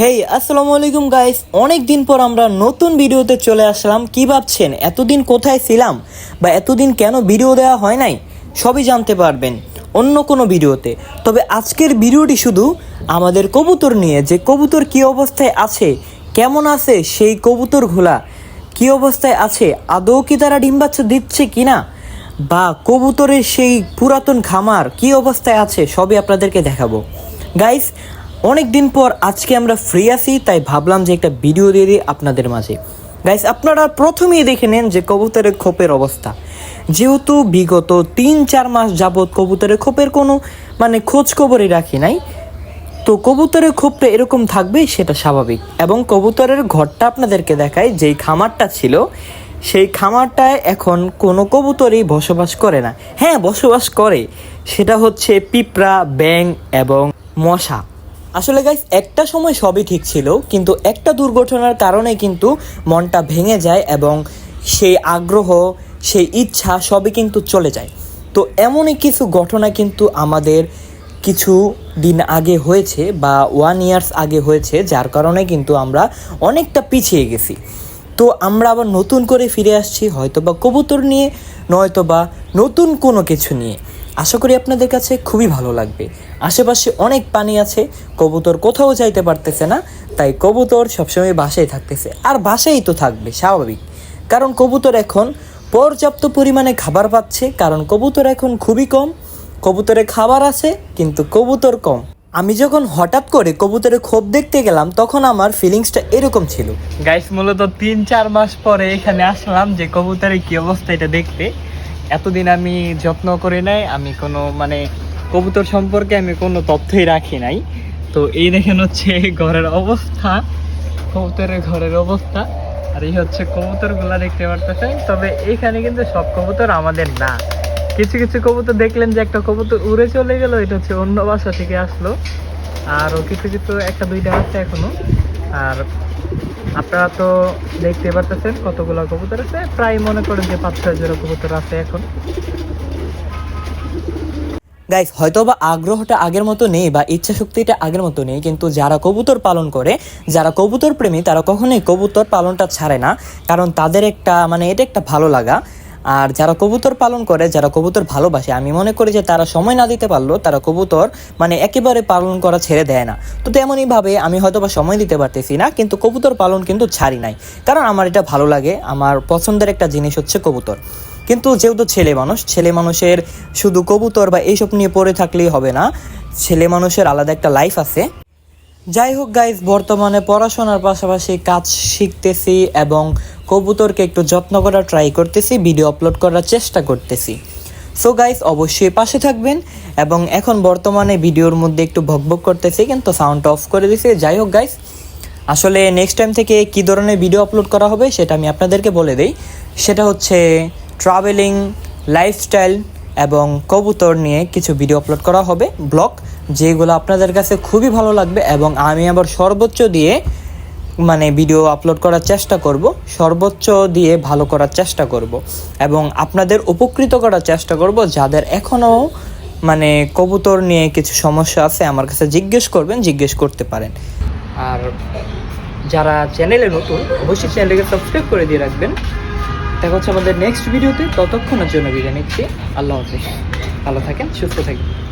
হেই আসসালামু আলাইকুম গাইস অনেক দিন পর আমরা নতুন ভিডিওতে চলে আসলাম। কি ভাবছেন? এতদিন কোথায় ছিলাম? বা এতদিন কেন ভিডিও দেওয়া হয় নাই? সবই জানতে পারবেন অন্য কোনো ভিডিওতে। তবে আজকের ভিডিওটি শুধু আমাদের কবুতর নিয়ে, যে কবুতর কি অবস্থায় আছে, কেমন আছে, সেই কবুতরগুলা কি অবস্থায় আছে, আদৌ কি তারা ডিম বাচ্চা দিচ্ছে কিনা, বা কবুতরের সেই পুরাতন খামার কি অবস্থায় আছে, সবই আপনাদেরকে দেখাবো। গাইস অনেক দিন পর আজকে আমরা ফ্রি আছি, তাই ভাবলাম যে একটা ভিডিও দিয়ে দিই আপনাদের মাঝে। গাইস আপনারা প্রথমেই দেখে নেন যে কবুতরের খোপের অবস্থা। যেহেতু বিগত তিন চার মাস যাবৎ কবুতরের খোপের কোনো মানে খোঁজ খবরই রাখি নাই, তো কবুতরের খোপটা এরকম থাকবে সেটা স্বাভাবিক। এবং কবুতরের ঘরটা আপনাদেরকে দেখায় যেই খামারটা ছিল, সেই খামারটায় এখন কোনো কবুতরই বসবাস করে না। হ্যাঁ বসবাস করে। সেটা হচ্ছে পিঁপড়া ব্যাং এবং মশা। আসলে গাইস একটা সময় সবই ঠিক ছিল, কিন্তু একটা দুর্ঘটনার কারণে কিন্তু মনটা ভেঙে যায় এবং সেই আগ্রহ, সেই ইচ্ছা সবই কিন্তু চলে যায়। তো এমনই কিছু ঘটনা কিন্তু আমাদের কিছু দিন আগে হয়েছে বা ওয়ান ইয়ার্স আগে হয়েছে, যার কারণে কিন্তু আমরা অনেকটা পিছিয়ে গেছি। তো আমরা আবার নতুন করে ফিরে আসছি হয়তো বা কবুতর নিয়ে নয়তো বা নতুন কোনো কিছু নিয়ে। আশা করি আপনাদের কাছে খুবই ভালো লাগবে। আশেপাশে অনেক পানি আছে, কবুতর কোথাও যাইতে পারতেছে না, তাই কবুতর সবসময় বাসায় থাকতেছে। আর বাসায় তো থাকবে, স্বাভাবিক। কারণ কবুতর এখন পর্যাপ্ত পরিমাণে খাবার পাচ্ছে, কারণ কবুতর এখন খুবই কম। কবুতরে খাবার আছে, কিন্তু কবুতর কম। আমি যখন হঠাৎ করে কবুতরের ক্ষোভ দেখতে গেলাম, তখন আমার ফিলিংসটা এরকম ছিল। গাইস মূলত তিন চার মাস পরে এখানে আসলাম যে কবুতরের কি অবস্থা এটা দেখতে। এতদিন আমি যত্ন করে নাই, আমি কোনো মানে কবুতর সম্পর্কে আমি কোনো তথ্যই রাখি নাই। তো এই দেখেন হচ্ছে ঘরের অবস্থা, কবুতরের ঘরের অবস্থা, আর এই হচ্ছে কবুতরগুলা দেখতে পারতেছেন। তবে এখানে কিন্তু সব কবুতর আমাদের না। কিছু কিছু কবুতর দেখলেন যে একটা কবুতর উড়ে চলে গেল, এটা হচ্ছে অন্য বাসা থেকে আসলো। আর ও কিছু কিছু, একটা, দুইটা আছে এখনও। আর আপনারা তো দেখতে পারতেছেন কতগুলো কবুতর আছে। প্রায় মনে করেন যে পাঁচ ছয় জোড়া কবুতর আছে এখন। গাইস হয়তো বা আগ্রহটা আগের মতো নেই বা ইচ্ছা শক্তিটা আগের মতো নেই, কিন্তু যারা কবুতর পালন করে, যারা কবুতর প্রেমী, তারা কখনোই কবুতর পালনটা ছাড়ে না। কারণ তাদের একটা মানে এটা একটা ভালো লাগা। আর যারা কবুতর পালন করে, যারা কবুতর ভালোবাসে, আমি মনে করি যে তারা সময় না দিতে পারল তারা কবুতর মানে একেবারে পালন করা ছেড়ে দেয় না। তো তেমনই ভাবে আমি হয়তো বা সময় দিতে পারতেছি না, কিন্তু কবুতর পালন কিন্তু ছাড়ি নাই। কারণ আমার এটা ভালো লাগে, আমার পছন্দের একটা জিনিস হচ্ছে কবুতর। কিন্তু যেহেতু ছেলে মানুষ, ছেলে মানুষের শুধু কবুতর বা এইসব নিয়ে পড়ে থাকলেই হবে না, ছেলে মানুষের আলাদা একটা লাইফ আছে। যাই হোক গাইজ বর্তমানে পড়াশোনার পাশাপাশি কাজ শিখতেছি এবং কবুতরকে একটু যত্ন করার ট্রাই করতেছি ভিডিও আপলোড করার চেষ্টা করতেছি। সো গাইজ অবশ্যই পাশে থাকবেন এবং এখন বর্তমানে ভিডিওর মধ্যে একটু ভকভক করতেছি, কিন্তু সাউন্ড অফ করে দিছি। যাই হোক গাইজ আসলে নেক্সট টাইম থেকে কী ধরনের ভিডিও আপলোড করা হবে সেটা আমি আপনাদেরকে বলে দেই। সেটা হচ্ছে ট্রাভেলিং লাইফস্টাইল এবং কবুতর নিয়ে কিছু ভিডিও আপলোড করা হবে ব্লগ যেগুলো আপনাদের কাছে খুবই ভালো লাগবে এবং আমি আবার সর্বোচ্চ দিয়ে মানে ভিডিও আপলোড করার চেষ্টা করব, সর্বোচ্চ দিয়ে ভালো করার চেষ্টা করব এবং আপনাদের উপকৃত করার চেষ্টা করব যাদের এখনও মানে কবুতর নিয়ে কিছু সমস্যা আছে আমার কাছে জিজ্ঞেস করবেন, জিজ্ঞেস করতে পারেন। আর যারা চ্যানেলে নতুন, অবশ্যই চ্যানেলকে সাবস্ক্রাইব করে দিয়ে রাখবেন। দেখা হচ্ছে আমাদের নেক্সট ভিডিওতে ততক্ষণের জন্য বিদায় নিচ্ছি। আল্লাহ হাফিজ। ভালো থাকেন, সুস্থ থাকেন।